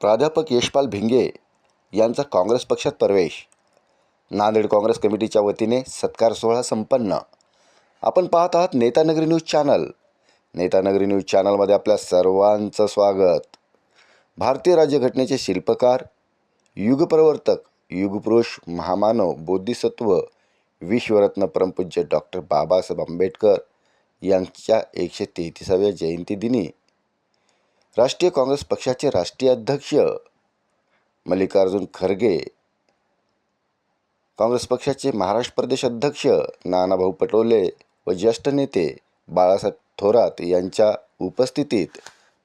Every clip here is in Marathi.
प्राध्यापक यशपाल भिंगे यांचा काँग्रेस पक्षात प्रवेश. नांदेड काँग्रेस कमिटीच्या वतीने सत्कार सोहळा संपन्न. आपण पाहत आहात Netanagari news channel. Netanagari news चॅनलमध्ये आपल्या सर्वांचं स्वागत. भारतीय राज्यघटनेचे शिल्पकार युगप्रवर्तक युगपुरुष महामानव बोधिसत्व विश्वरत्न परमपूज्य डॉक्टर बाबासाहेब आंबेडकर यांच्या एकशे तेहतीसाव्या जयंतीदिनी राष्ट्रीय काँग्रेस पक्षाचे राष्ट्रीय अध्यक्ष मल्लिकार्जुन खरगे काँग्रेस पक्षाचे महाराष्ट्र प्रदेश अध्यक्ष नानाभाऊ पटोले व ज्येष्ठ नेते बाळासाहेब थोरात यांच्या उपस्थितीत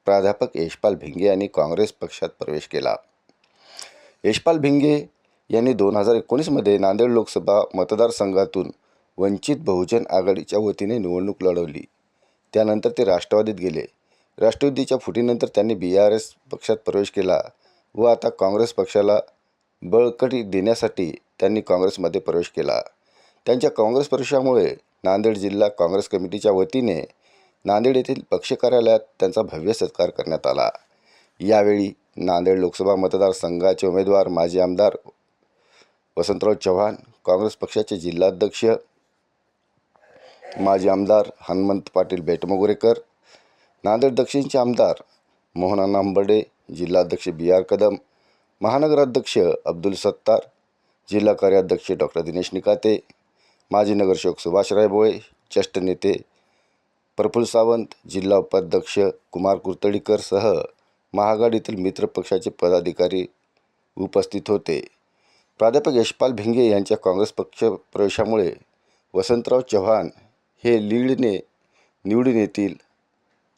प्राध्यापक यशपाल भिंगे यांनी काँग्रेस पक्षात प्रवेश केला. यशपाल भिंगे यांनी दोन हजार एकोणीसमध्ये नांदेड लोकसभा मतदारसंघातून वंचित बहुजन आघाडीच्या वतीने निवडणूक लढवली. त्यानंतर ते राष्ट्रवादीत गेले. राष्ट्रवादीच्या फुटीनंतर त्यांनी बी आर एस पक्षात प्रवेश केला व आता काँग्रेस पक्षाला बळकटी देण्यासाठी त्यांनी काँग्रेसमध्ये प्रवेश केला. त्यांच्या काँग्रेस प्रवेशामुळे नांदेड जिल्हा काँग्रेस कमिटीच्या वतीने नांदेड येथील पक्ष कार्यालयात त्यांचा भव्य सत्कार करण्यात आला. यावेळी नांदेड लोकसभा मतदारसंघाचे उमेदवार माजी आमदार वसंतराव चव्हाण काँग्रेस पक्षाचे जिल्हाध्यक्ष माजी आमदार हनुमंत पाटील बेटमोगरेकर नांदेड दक्षिणचे आमदार मोहन आंबर्डे जिल्हाध्यक्ष बी आर कदम महानगराध्यक्ष अब्दुल सत्तार जिल्हा कार्याध्यक्ष डॉक्टर दिनेश निकाते माजी नगरसेवक सुभाष रायबोळे ज्येष्ठ नेते प्रफुल्ल सावंत जिल्हा उपाध्यक्ष कुमार कुर्तडीकरसह महाआघाडीतील मित्र पक्षाचे पदाधिकारी उपस्थित होते. प्राध्यापक यशपाल भिंगे यांच्या काँग्रेस पक्ष प्रवेशामुळे वसंतराव चव्हाण हे लीडने निवडून येतील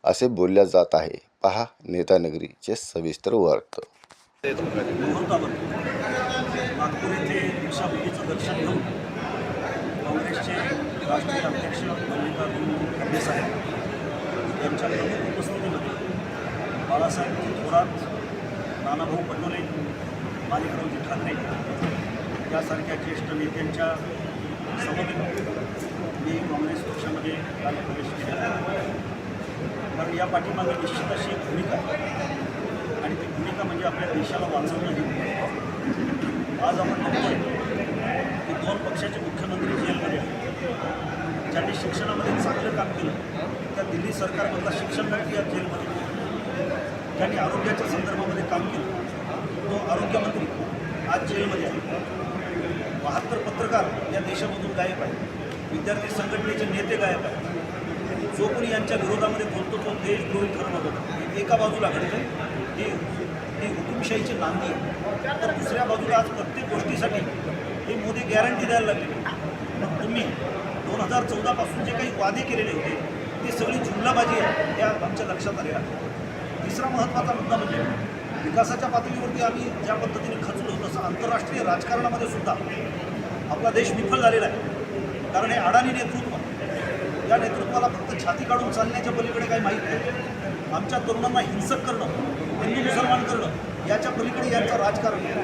असे बोलल्या जात आहे. पहा नेतानगरीचे सविस्तर वार्त. नागपूर दर्शन काँग्रेसचे राष्ट्रीय अध्यक्ष मल्लिकार्जुन खरगे साहेब यांच्या प्रमुख उपस्थितीमध्ये बाळासाहेब थोरात नानाभाऊ पटोले माणिकरावजी ठाकरे यासारख्या ज्येष्ठ नेत्यांच्या समवेत मी काँग्रेस पक्षामध्ये काल प्रवेश केला. कारण या पाठीमागे निश्चित अशी एक भूमिका आहे. आणि ती भूमिका म्हणजे आपल्या देशाला वाचवणं ही आज आपण बघतोय की दोन पक्षाचे मुख्यमंत्री जेलमध्ये आहेत. ज्यांनी शिक्षणामध्ये चांगलं काम केलं त्या दिल्ली सरकारमधला शिक्षण मंत्री आज जेलमध्ये ज्यांनी आरोग्याच्या संदर्भामध्ये काम केलं तो आरोग्यमंत्री आज जेलमध्ये आहे. बहात्तर पत्रकार या देशामधून गायब आहेत. विद्यार्थी संघटनेचे नेते गायब आहेत. जो कोणी यांच्या विरोधामध्ये बोलतो तो देशद्रोही ठरवत होता. एका बाजूला घडतं ही ही हुकुमशाहीची नांदी आहे तर दुसऱ्या बाजूला आज प्रत्येक गोष्टीसाठी हे मोदी गॅरंटी द्यायला लागले. मग तुम्ही दोन हजार चौदापासून जे काही वादे केलेले होते ते सगळी जुमलाबाजी आहे. या आमच्या लक्षात आलेल्या तिसरा महत्त्वाचा मुद्दा म्हणजे विकासाच्या पातळीवरती आम्ही ज्या पद्धतीने खचलो तसं आंतरराष्ट्रीय राजकारणामध्ये सुद्धा आपला देश विफल झालेला आहे. कारण हे अडाणी नेतृत्व या नेतृत्वाला फक्त छाती काढून चालण्याच्या पलीकडे काही माहीत नाही. आमच्या तरुणांना हिंसक करणं हिंदू मुसलमान करणं याच्या पलीकडे यांचं राजकारण आहे.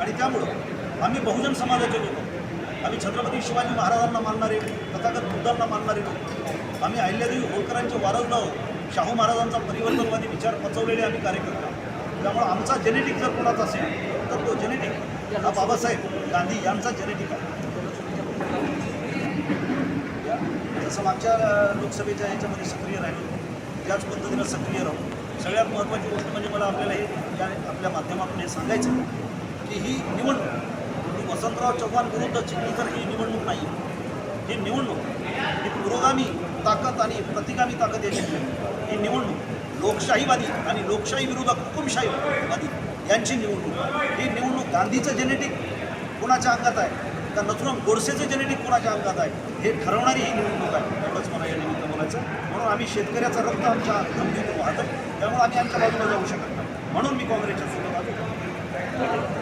आणि त्यामुळं आम्ही बहुजन समाजाचे लोक. आम्ही छत्रपती शिवाजी महाराजांना मानणारे तथागत बुद्धांना मानणारे लोक. आम्ही अहिल्यादेवी होळकरांचे वारसदार आहोत. शाहू महाराजांचा परिवर्तनवादी विचार पचवलेले आम्ही कार्यकर्ते आहोत. त्यामुळं आमचा जेनेटिक जर कोणाचा असेल तर तो जेनेटिक हा बाबासाहेब गांधी यांचा जेनेटिक आहे. जसं मागच्या लोकसभेच्या याच्यामध्ये सक्रिय राहिलो. त्याच पद्धतीनं सक्रिय राहू. सगळ्यात महत्त्वाची गोष्ट म्हणजे मला आपल्याला हे या आपल्या माध्यमातून हे सांगायचं की ही निवडणूक ही वसंतराव चव्हाण विरुद्ध ही तर ही निवडणूक नाही. ही निवडणूक ही पुरोगामी ताकद आणि प्रतिगामी ताकद याची आहे. ही निवडणूक लोकशाहीवादी आणि लोकशाही विरुद्ध हुकुमशाहीवादी यांची निवडणूक. ही निवडणूक गांधीचं जेनेटिक कोणाच्या अंगात आहे? का नथुराम गोडसेचं जेनेटिक कोणाच्या अंगात आहे? हे ठरवणारी ही निवडणूक आहे. एवढंच मला या निमित्त बोलायचं म्हणून आम्ही शेतकऱ्याचा रक्त आमच्या गंभीर वाहतो त्यामुळे आम्ही आमच्या बाजूला जाऊ शकत नाही. म्हणून मी काँग्रेसच्या सोबत आलो.